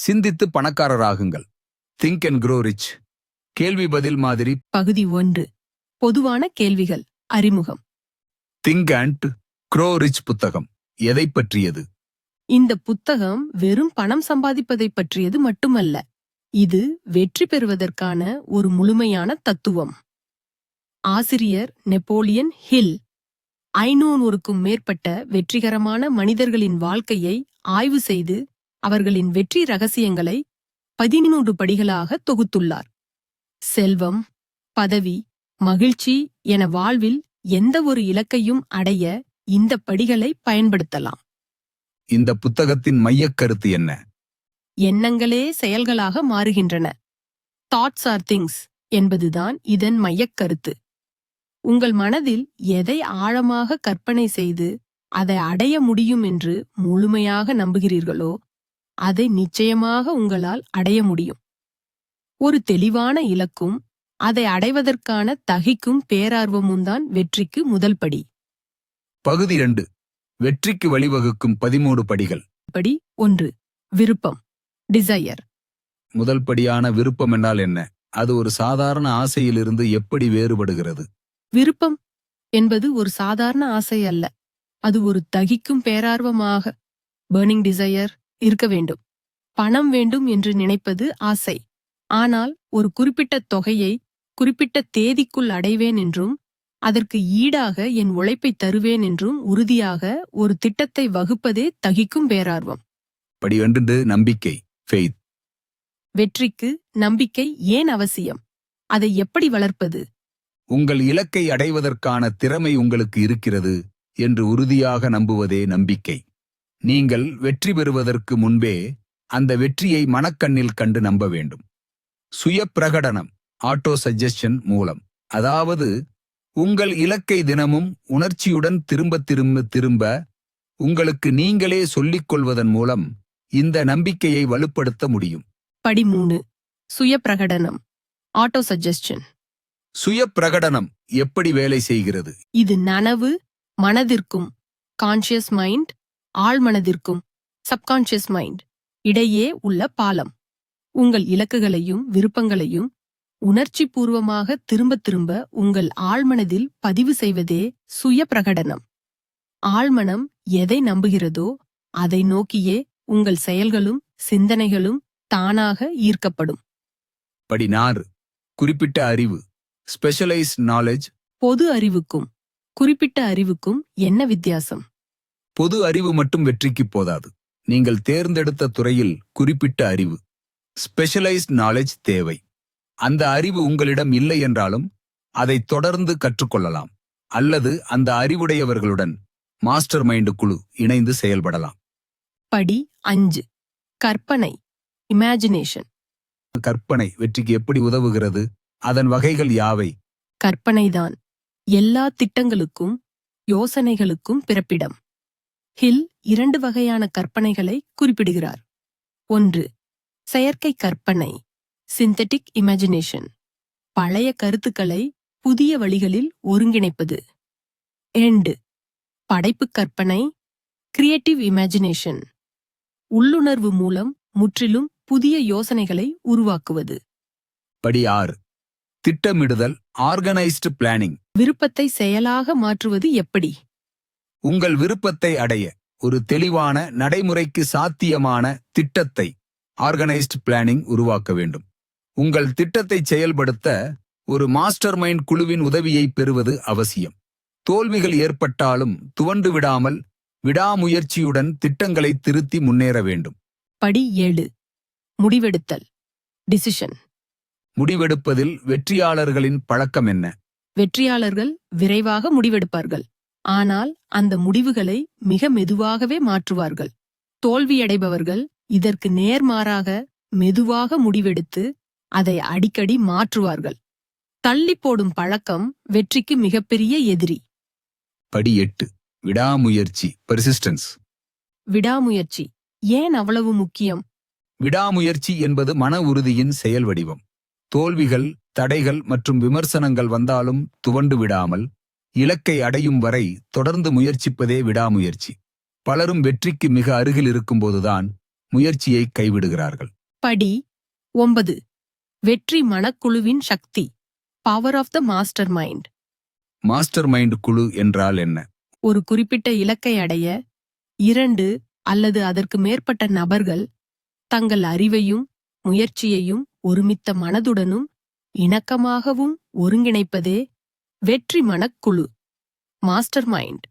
சிந்தித்து பணக்காரராகுங்கள். Think and grow rich கேள்வி பதில் மாதிரி. பகுதி ஒன்று. பொதுவான கேள்விகள். அறிமுகம். திங்க் அண்ட் grow ரிச் புத்தகம். எதை பற்றியது? இந்த புத்தகம் வெறும் பணம் சம்பாதிப்பதை பற்றியது மட்டுமல்ல. இது வெற்றி பெறுவதற்கான ஒரு முழுமையான தத்துவம். ஆசிரியர் நெப்போலியன் ஹில் ஐநூறுக்கும் மேற்பட்ட வெற்றிகரமான மனிதர்களின் வாழ்க்கையை ஆய்வு செய்து அவர்களின் வெற்றி ரகசியங்களை பதினூறு படிகளாக தொகுத்துள்ளார். செல்வம் பதவி மகிழ்ச்சி என வாழ்வில் எந்த ஒரு இலக்கையும் அடைய இந்த படிகளை பயன்படுத்தலாம். இந்த புத்தகத்தின் கருத்து என்ன? எண்ணங்களே செயல்களாக மாறுகின்றன. தாட்ஸ் ஆர் திங்ஸ் என்பதுதான் இதன் கருத்து. உங்கள் மனதில் எதை ஆழமாக கற்பனை செய்து அதை அடைய முடியும் என்று முழுமையாக நம்புகிறீர்களோ அதை நிச்சயமாக உங்களால் அடைய முடியும். ஒரு தெளிவான இலக்கும் அதை அடைவதற்கான தகிக்கும் பேரார்வமும் தான் வெற்றிக்கு முதல் படி. பகுதி இரண்டு. வெற்றிக்கு வழிவகுக்கும் பதிமூணு படிகள். படி ஒன்று. விருப்பம். டிசையர் முதல் படியான விருப்பம் என்றால் என்ன? அது ஒரு சாதாரண ஆசையிலிருந்து எப்படி வேறுபடுகிறது? விருப்பம் என்பது ஒரு சாதாரண ஆசை அல்ல. அது ஒரு தகிக்கும் பேரார்வமாக. பேர்னிங் டிசையர் இருக்க வேண்டும். பணம் வேண்டும் என்று நினைப்பது ஆசை. ஆனால் ஒரு குறிப்பிட்ட தொகையை குறிப்பிட்ட தேதிக்குள் அடைவேன் என்றும் அதற்கு ஈடாக என் உழைப்பை தருவேன் என்றும் உறுதியாக ஒரு திட்டத்தை வகுப்பதே தகிக்கும் பேரார்வம். படி ஒன்று நம்பிக்கை ஃபெய்த் வெற்றிக்கு நம்பிக்கை ஏன் அவசியம்? அதை எப்படி வளர்ப்பது? உங்கள் இலக்கை அடைவதற்கான திறமை உங்களுக்கு இருக்கிறது என்று உறுதியாக நம்புவதே நம்பிக்கை. நீங்கள் வெற்றி பெறுவதற்கு முன்பே அந்த வெற்றியை மனக்கண்ணில் கண்டு நம்ப வேண்டும். சுய பிரகடனம் ஆட்டோ சஜஷன் மூலம். அதாவது உங்கள் இலக்கை தினமும் உணர்ச்சியுடன் திரும்ப திரும்ப திரும்ப உங்களுக்கு நீங்களே சொல்லிக் கொள்வதன் மூலம் இந்த நம்பிக்கையை வலுப்படுத்த முடியும். படி மூணு சுய பிரகடனம் ஆட்டோ சஜஸ்டின் சுய பிரகடனம் எப்படி வேலை செய்கிறது? இது நனவு மனதிற்கும் கான்ஷியஸ் மைண்ட் ஆழ்மனதிற்கும் சப்கான்ஷியஸ் மைண்ட் இடையே உள்ள பாலம். உங்கள் இலக்குகளையும் விருப்பங்களையும் உணர்ச்சி பூர்வமாக திரும்ப திரும்ப உங்கள் ஆழ்மனதில் பதிவு செய்வதே சுய பிரகடனம். ஆழ்மனம் எதை நம்புகிறதோ அதை நோக்கியே உங்கள் செயல்களும் சிந்தனைகளும் தானாக ஈர்க்கப்படும். படி நாறு குறிப்பிட்ட அறிவு. ஸ்பெஷலைஸ் நாலேஜ் பொது அறிவுக்கும் குறிப்பிட்ட அறிவுக்கும் என்ன வித்தியாசம்? பொது அறிவு மட்டும் வெற்றிக்கு போதாது. நீங்கள் தேர்ந்தெடுத்த துறையில் குறிப்பிட்ட அறிவு ஸ்பெஷலைஸ்ட் நாலேஜ் தேவை. அந்த அறிவு உங்களிடம் இல்லை என்றாலும் அதை தொடர்ந்து கற்றுக்கொள்ளலாம். அல்லது அந்த அறிவுடையவர்களுடன் மாஸ்டர் மைண்ட் குழு இணைந்து செயல்படலாம். படி அஞ்சு. கற்பனை இமேஜினேஷன் கற்பனை வெற்றிக்கு எப்படி உதவுகிறது? அதன் வகைகள் யாவை? கற்பனைதான். எல்லா திட்டங்களுக்கும் யோசனைகளுக்கும் பிறப்பிடம். ஹில் இரண்டு வகையான கற்பனைகளை குறிப்பிடுகிறார். ஒன்று செயற்கை கற்பனை சிந்தட்டிக் இமேஜினேஷன் பழைய கருத்துக்களை புதிய வழிகளில் ஒருங்கிணைப்பது. எண்டு படைப்பு கற்பனை கிரியேட்டிவ் இமேஜினேஷன் உள்ளுணர்வு மூலம் முற்றிலும் புதிய யோசனைகளை உருவாக்குவது. படி ஆறு திட்டமிடுதல் ஆர்கனைஸ்டு பிளானிங் விருப்பத்தை செயலாக மாற்றுவது எப்படி? உங்கள் விருப்பத்தை அடைய ஒரு தெளிவான நடைமுறைக்கு சாத்தியமான திட்டத்தை ஆர்கனைஸ்ட் பிளானிங் உருவாக்க வேண்டும். உங்கள் திட்டத்தை செயல்படுத்த ஒரு மாஸ்டர் மைண்ட் குழுவின் உதவியை பெறுவது அவசியம். தோல்விகள் ஏற்பட்டாலும் துவண்டு விடாமல் விடாமுயற்சியுடன் திட்டங்களை திருத்தி முன்னேற வேண்டும். படி ஏழு. முடிவெடுத்தல். டிசிஷன் முடிவெடுப்பதில் வெற்றியாளர்களின் பழக்கம் என்ன? வெற்றியாளர்கள் விரைவாக முடிவெடுப்பார்கள். ஆனால் அந்த முடிவுகளை மிக மெதுவாகவே மாற்றுவார்கள். தோல்வியடைபவர்கள் இதற்கு நேர்மாறாக மெதுவாக முடிவெடுத்து அதை அடிக்கடி மாற்றுவார்கள். தள்ளி போடும் பழக்கம் வெற்றிக்கு மிகப்பெரிய எதிரி. படி எட்டு. விடாமுயற்சி பெர்சிஸ்டன்ஸ் விடாமுயற்சி. ஏன் அவ்வளவு முக்கியம்? விடாமுயற்சி என்பது மன உறுதியின் செயல் வடிவம். தோல்விகள் தடைகள் மற்றும் விமர்சனங்கள் வந்தாலும் துவண்டு விடாமல் இலக்கை அடையும் வரை தொடர்ந்து முயற்சிப்பதே விடாமுயற்சி. பலரும் வெற்றிக்கு மிக அருகில் இருக்கும்போதுதான் முயற்சியை கைவிடுகிறார்கள். படி ஒன்பது. வெற்றி மனக்குழுவின் சக்தி. Power of the master mind master mind குழு என்றால் என்ன? ஒரு குறிப்பிட்ட இலக்கை அடைய இரண்டு அல்லது அதற்கு மேற்பட்ட நபர்கள் தங்கள் அறிவையும் முயற்சியையும் ஒருமித்த மனதுடனும் இணக்கமாகவும் ஒருங்கிணைப்பதே வெற்றி மனக்குழு மாஸ்டர் மைண்ட்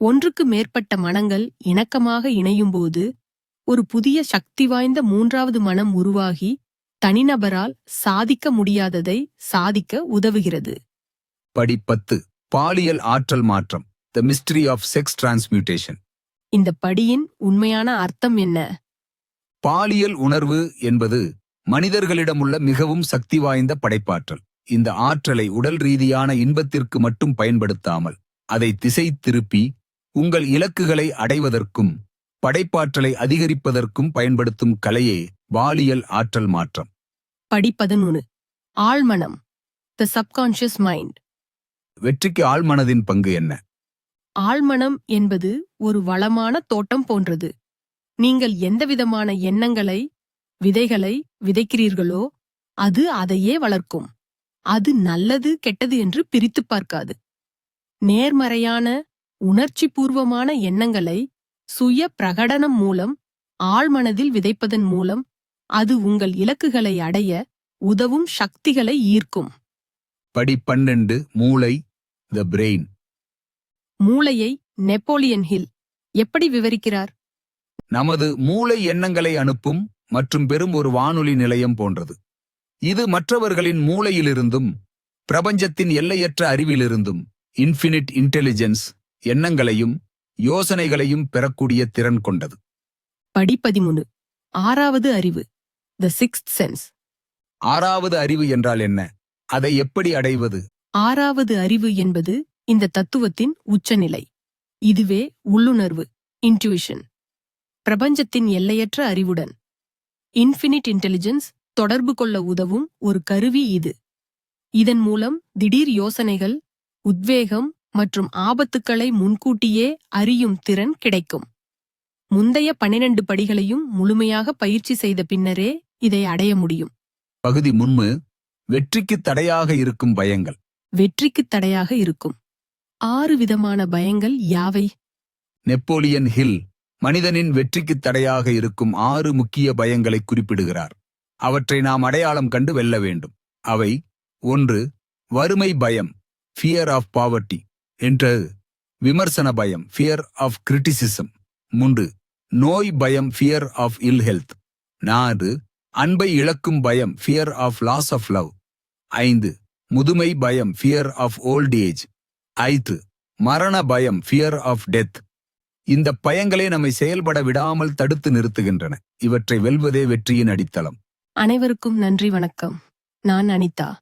ஒன்றுக்கு மேற்பட்ட மனங்கள் இணக்கமாக இணையும்போது ஒரு புதிய சக்தி வாய்ந்த மூன்றாவது மனம் உருவாகி தனிநபரால் சாதிக்க முடியாததை சாதிக்க உதவுகிறது. படி பத்து. பாலியல் ஆற்றல் மாற்றம். The mystery of sex transmutation இந்த படியின் உண்மையான அர்த்தம் என்ன? பாலியல் உணர்வு என்பது மனிதர்களிடமுள்ள மிகவும் சக்தி வாய்ந்த படைப்பாற்றல். இந்த ஆற்றலை உடல் ரீதியான இன்பத்திற்கு மட்டும் பயன்படுத்தாமல் அதை திசை திருப்பி உங்கள் இலக்குகளை அடைவதற்கும் படைப்பாற்றலை அதிகரிப்பதற்கும் பயன்படுத்தும் கலையே பாலியல் ஆற்றல் மாற்றம். படி பதினொன்று ஆழ்மனம். த சப்கான்ஷியஸ் மைண்ட் வெற்றிக்கு ஆழ்மனதின் பங்கு என்ன? ஆழ்மனம் என்பது ஒரு வளமான தோட்டம் போன்றது. நீங்கள் எந்தவிதமான எண்ணங்களை விதைகளை விதைக்கிறீர்களோ அது அதையே வளர்க்கும். அது நல்லது கெட்டது என்று பிரித்துப் பார்க்காது. நேர்மறையான உணர்ச்சி பூர்வமான எண்ணங்களை சுய பிரகடனம் மூலம் ஆழ்மனதில் விதைப்பதன் மூலம் அது உங்கள் இலக்குகளை அடைய உதவும் சக்திகளை ஈர்க்கும். படி பன்னெண்டு மூளை த பிரெயின் மூளையை நெப்போலியன் ஹில் எப்படி விவரிக்கிறார்? நமது மூளை எண்ணங்களை அனுப்பும் மற்றும் பெறும் ஒரு வானொலி நிலையம் போன்றது. இது மற்றவர்களின் மூளையிலிருந்தும் பிரபஞ்சத்தின் எல்லையற்ற அறிவிலிருந்தும் இன்ஃபினிட் இன்டெலிஜென்ஸ் எண்ணங்களையும் யோசனைகளையும் பெறக்கூடிய திறன் கொண்டது. படி பதிமூணு ஆறாவது அறிவு த சிக்ஸ்த் சென்ஸ் ஆறாவது அறிவு என்றால் என்ன? அதை எப்படி அடைவது? ஆறாவது அறிவு என்பது இந்த தத்துவத்தின் உச்சநிலை. இதுவே உள்ளுணர்வு இன்ட்யூஷன் பிரபஞ்சத்தின் எல்லையற்ற அறிவுடன் இன்ஃபினிட் இன்டெலிஜென்ஸ் தொடர்பு கொள்ள உதவும் ஒரு கருவி இது. இதன் மூலம் திடீர் யோசனைகள் உத்வேகம் மற்றும் ஆபத்துக்களை முன்கூட்டியே அறியும் திறன் கிடைக்கும். முந்தைய பன்னிரண்டு படிகளையும் முழுமையாக பயிற்சி செய்த பின்னரே இதை அடைய முடியும். பகுதி முன்மு வெற்றிக்கு தடையாக இருக்கும் பயங்கள். வெற்றிக்கு தடையாக இருக்கும். ஆறு விதமான பயங்கள் யாவை? நெப்போலியன் ஹில் மனிதனின் வெற்றிக்கு தடையாக இருக்கும் ஆறு முக்கிய பயங்களை குறிப்பிடுகிறார். அவற்றை நாம் அடையாளம் கண்டு வெல்ல வேண்டும். அவை ஒன்று வறுமை பயம் ஃபியர் ஆஃப் பாவர்ட்டி என்ற விமர்சன பயம் ஃபியர் ஆஃப் கிரிட்டிசிசம் மூன்று நோய் பயம் ஃபியர் ஆஃப் இல் ஹெல்த் நான்கு அன்பை இழக்கும் பயம் fear of loss of love ஐந்து முதுமை பயம் ஃபியர் ஆஃப் ஓல்ட் ஏஜ் ஐந்து மரண பயம் ஃபியர் ஆஃப் டெத் இந்த பயங்களே நம்மை செயல்பட விடாமல் தடுத்து நிறுத்துகின்றன. இவற்றை வெல்வதே வெற்றியின் அடித்தளம். அனைவருக்கும் நன்றி வணக்கம். நான் அனிதா.